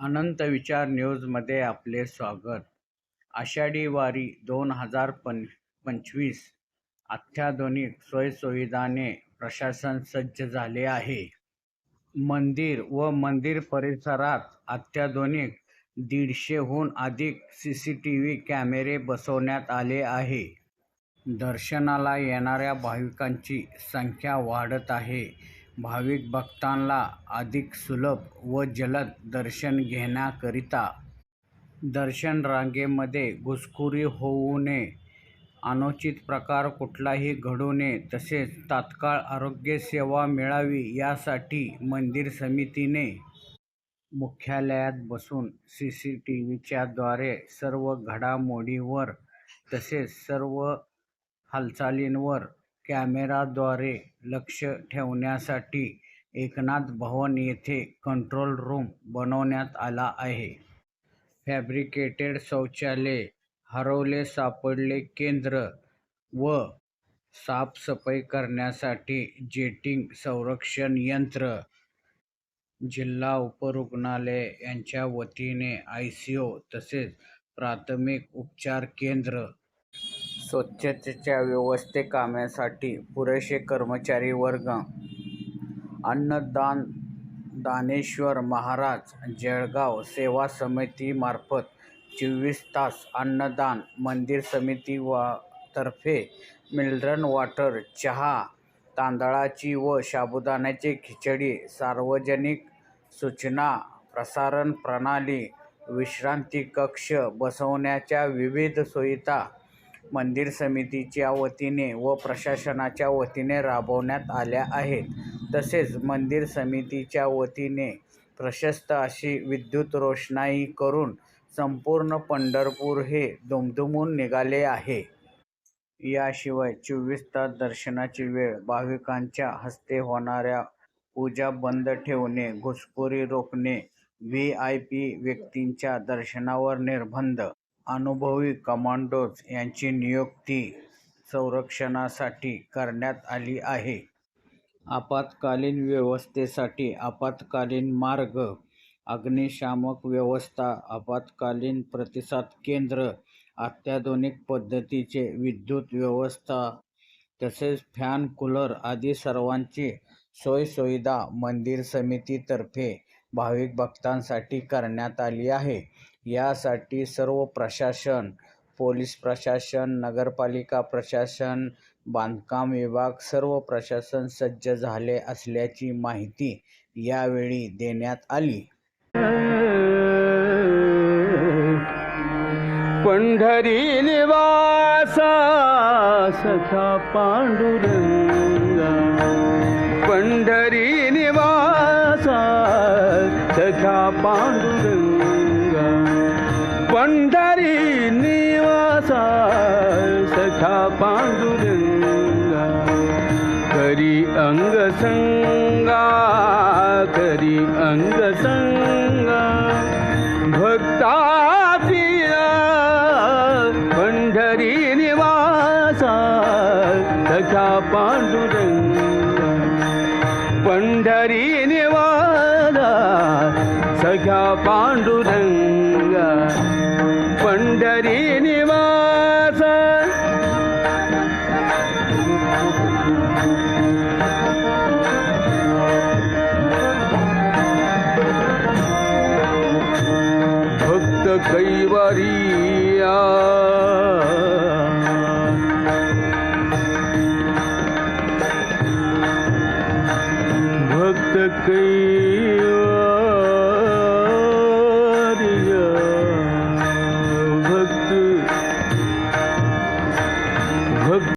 अनंत विचार न्यूजमध्ये आपले स्वागत. आषाढी वारी दोन हजार पं पंचवीस. अत्याधुनिक सोयीसुविधाने प्रशासन सज्ज झाले आहे. मंदिर व मंदिर परिसरात अत्याधुनिक दीडशेहून अधिक सी सी टी व्ही कॅमेरे बसवण्यात आले आहे. दर्शनाला येणाऱ्या भाविकांची संख्या वाढत आहे. भाविक भक्तांना अधिक सुलभ व जलद दर्शन घेण्याकरिता दर्शन रांगेमध्ये घुसखोरी होऊ नये. अनुचित प्रकार कुठलाही घडू नये. तसेच तात्काळ आरोग्यसेवा मिळावी यासाठी मंदिर समितीने मुख्यालयात बसून सी सी टी व्हीच्याद्वारे सर्व घडामोडींवर तसेच सर्व हालचालींवर कॅमेराद्वारे लक्ष ठेवण्यासाठी एकनाथ भवन येथे कंट्रोल रूम बनवण्यात आला आहे. फॅब्रिकेटेड शौचालय हरवले सापडले केंद्र व साफसफाई करण्यासाठी जेटिंग संरक्षण यंत्र जिल्हा उपरुग्णालय यांच्या वतीने आय सी ओ तसेच प्राथमिक उपचार केंद्र स्वच्छतेच्या व्यवस्थेकामासाठी पुरेसे कर्मचारी वर्ग. अन्नदान दानेश्वर महाराज जळगाव सेवा समितीमार्फत चोवीस तास अन्नदान मंदिर समिती वा तर्फे मिनरल वॉटर चहा तांदळाची व साबुदाण्याची खिचडी सार्वजनिक सूचना प्रसारण प्रणाली विश्रांती कक्ष बसवण्याच्या विविध सुविधा मंदिर समितीच्या वतीने व प्रशासनाच्या वतीने राबवण्यात आल्या आहेत. तसेच मंदिर समितीच्या वतीने प्रशस्त अशी विद्युत रोषणाई करून संपूर्ण पंढरपूर हे दुमदुमून निघाले आहे. याशिवाय चोवीस तास दर्शनाची वेळ भाविकांच्या हस्ते होणाऱ्या पूजा बंद ठेवणे घुसखोरी रोखणे व्ही आय पी व्यक्तींच्या दर्शनावर निर्बंध अनुभवी कमांडोज यांची नियुक्ती संरक्षणासाठी करण्यात आली आहे. आपत्कालीन व्यवस्थेसाठी आपत्कालीन मार्ग अग्निशामक व्यवस्था आपत्कालीन प्रतिसाद केंद्र अत्याधुनिक पद्धतीचे विद्युत व्यवस्था तसेच फॅन कूलर आदी सर्वांची सोयसुविधा मंदिर समितीतर्फे भाविक भक्तांसाठी करण्यात आली आहे. यासाठी सर्व प्रशासन पोलीस प्रशासन नगरपालिका प्रशासन बांधकाम विभाग सर्व प्रशासन सज्ज झाले असल्याची माहिती यावेळी देण्यात आली. पंढरी निवासा सखा पांडुरंग पंढरी निवासा सखा पांडुरंगा करी अंग संगा करी अंग संगा। भक्ता पंढरी निवासा सखा पांडुरंगा। पंढरी निवासा सखा पांडुरंग। निवासा भक्त कैवारिया. भक्त कै